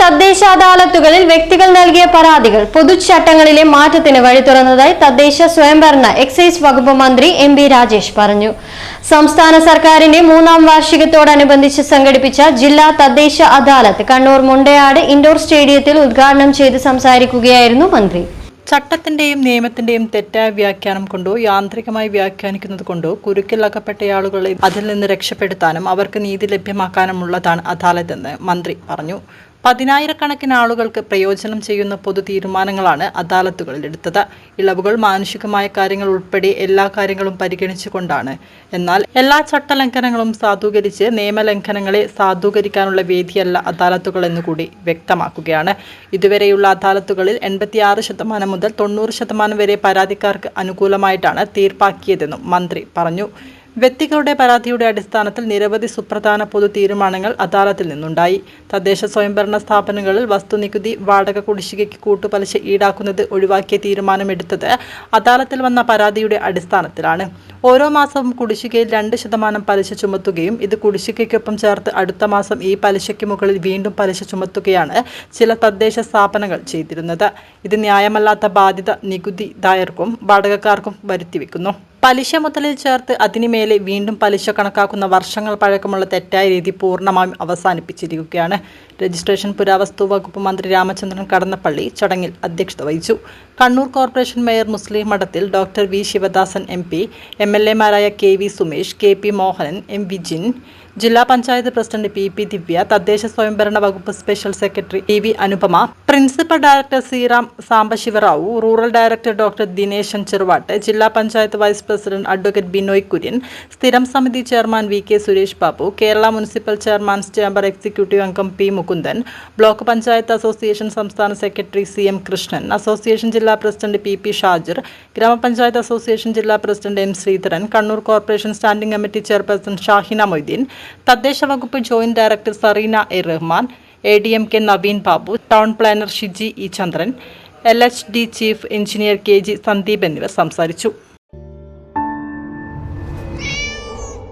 തദ്ദേശ അദാലത്തുകളിൽ വ്യക്തികൾ നൽകിയ പരാതികൾ പൊതുചട്ടങ്ങളിലെ മാറ്റത്തിന് വഴി തുറന്നതായി തദ്ദേശ സ്വയംഭരണ എക്സൈസ് വകുപ്പ് മന്ത്രി എം ബി രാജേഷ് പറഞ്ഞു. സംസ്ഥാന സർക്കാരിന്റെ മൂന്നാം വാർഷികത്തോടനുബന്ധിച്ച് സംഘടിപ്പിച്ച ജില്ലാ തദ്ദേശ അദാലത്ത് കണ്ണൂർ മുണ്ടയാട് ഇൻഡോർ സ്റ്റേഡിയത്തിൽ ഉദ്ഘാടനം ചെയ്ത് സംസാരിക്കുകയായിരുന്നു മന്ത്രി. ചട്ടത്തിന്റെയും നിയമത്തിന്റെയും തെറ്റായ വ്യാഖ്യാനം കൊണ്ടോ യാന്ത്രികമായി വ്യാഖ്യാനിക്കുന്നത് കൊണ്ടോ കുരുക്കിലകപ്പെട്ടയാളുകളെ അതിൽ നിന്ന് രക്ഷപ്പെടുത്താനും അവർക്ക് നീതി ലഭ്യമാക്കാനുമുള്ളതാണ് അദാലത്തെന്ന് മന്ത്രി പറഞ്ഞു. പതിനായിരക്കണക്കിന് ആളുകൾക്ക് പ്രയോജനം ചെയ്യുന്ന പൊതു തീരുമാനങ്ങളാണ് അദാലത്തുകളിൽ എടുത്തത്. ഇളവുകൾ മാനുഷികമായ കാര്യങ്ങൾ ഉൾപ്പെടെ എല്ലാ കാര്യങ്ങളും പരിഗണിച്ചുകൊണ്ടാണ്. എന്നാൽ എല്ലാ ചട്ടലംഘനങ്ങളും സാധൂകരിച്ച് നിയമലംഘനങ്ങളെ സാധൂകരിക്കാനുള്ള വേദിയല്ല അദാലത്തുകൾ എന്നുകൂടി വ്യക്തമാക്കുകയാണ്. ഇതുവരെയുള്ള അദാലത്തുകളിൽ എൺപത്തിയാറ് ശതമാനം മുതൽ തൊണ്ണൂറ് ശതമാനം വരെ പരാതിക്കാർക്ക് അനുകൂലമായിട്ടാണ് തീർപ്പാക്കിയതെന്നും മന്ത്രി പറഞ്ഞു. വ്യക്തികളുടെ പരാതിയുടെ അടിസ്ഥാനത്തിൽ നിരവധി സുപ്രധാന പൊതു തീരുമാനങ്ങൾ അദാലത്തിൽ നിന്നുണ്ടായി. തദ്ദേശ സ്വയംഭരണ സ്ഥാപനങ്ങളിൽ വസ്തുനികുതി വാടക കുടിശ്ശികയ്ക്ക് കൂട്ടുപലിശ ഈടാക്കുന്നത് ഒഴിവാക്കിയ തീരുമാനമെടുത്തത് അദാലത്തിൽ വന്ന പരാതിയുടെ അടിസ്ഥാനത്തിലാണ്. ഓരോ മാസവും കുടിശ്ശികയിൽ രണ്ട് ശതമാനം പലിശ ചുമത്തുകയും ഇത് കുടിശ്ശികയ്ക്കൊപ്പം ചേർത്ത് അടുത്ത മാസം ഈ പലിശയ്ക്ക് മുകളിൽ വീണ്ടും പലിശ ചുമത്തുകയാണ് ചില തദ്ദേശ സ്ഥാപനങ്ങൾ ചെയ്തിരുന്നത്. ഇത് ന്യായമല്ലാത്ത ബാധ്യത നികുതിദായർക്കും വാടകക്കാർക്കും വരുത്തിവെക്കുന്നു. പലിശ മുതലിൽ ചേർത്ത് അതിനുമേലെ വീണ്ടും പലിശ കണക്കാക്കുന്ന വർഷങ്ങൾ പഴക്കമുള്ള തെറ്റായ രീതി പൂർണമായും അവസാനിപ്പിച്ചിരിക്കുകയാണ്. രജിസ്ട്രേഷൻ പുരാവസ്തു വകുപ്പ് മന്ത്രി രാമചന്ദ്രൻ കടന്നപ്പള്ളി ചടങ്ങിൽ അധ്യക്ഷത വഹിച്ചു. Kannur corporation mayor Muslih Madathil doctor V Sivadasan M P M L എമാരായ K V Sumesh K P Mohanan M Vijin ജില്ലാ panchayat president P P Divya തദ്ദേശ സ്വയംഭരണ വകുപ്പ് special secretary T V Anupama principal director Seeram Sambasivarao rural director doctor Dineshan Cheruvat ജില്ലാ panchayat vice president advocate Binoy Kurian സ്ഥിരം സമിതി chairman V K Suresh Babu Kerala municipal chairman chamber executive അംഗം P Mukundan block panchayat association സംസ്ഥാന secretary C M Krishnan association ജില്ലാ president P P Shajir ഗ്രാമപഞ്ചായത്ത് association ജില്ലാ president M Sreedharan Kannur corporation standing committee chairperson Shahina Moideen തദ്ദേശ വകുപ്പ് joint director Sareena A Rahman A D M K Naveen Babu town planner Shiji E Chandran L H D chief engineer K G Sandeep എന്നിവർ സംസാരിച്ചു.